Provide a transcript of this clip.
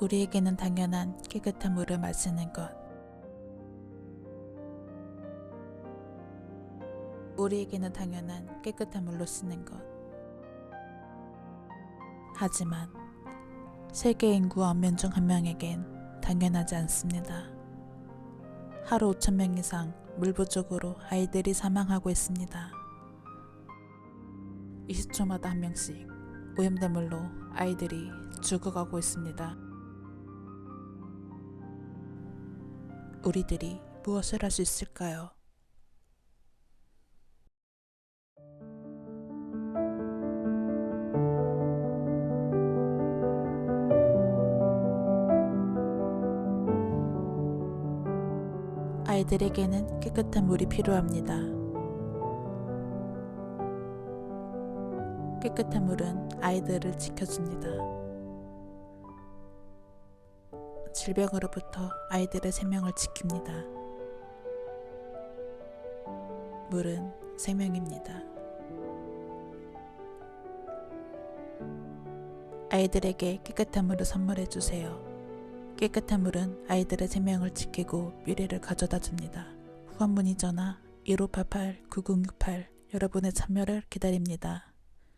우리에게는 당연한 깨끗한 물을 마시는 것. 우리에게는 당연한 깨끗한 물로 씻는 것. 하지만 세계 인구 엄면 중한 명에겐 당연하지 않습니다. 하루 5천 명 이상 물 부족으로 아이들이 사망하고 있습니다. 20초마다 한 명씩 오염된 물로 아이들이 죽어가고 있습니다. 우리들이 무엇을 할 수 있을까요? 아이들에게는 깨끗한 물이 필요합니다. 깨끗한 물은 아이들을 지켜줍니다. 질병으로부터 아이들의 생명을 지킵니다. 물은 생명입니다. 아이들에게 깨끗한 물을 선물해 주세요. 깨끗한 물은 아이들의 생명을 지키고 미래를 가져다 줍니다. 후원 문의 전화 1588-9068 여러분의 참여를 기다립니다.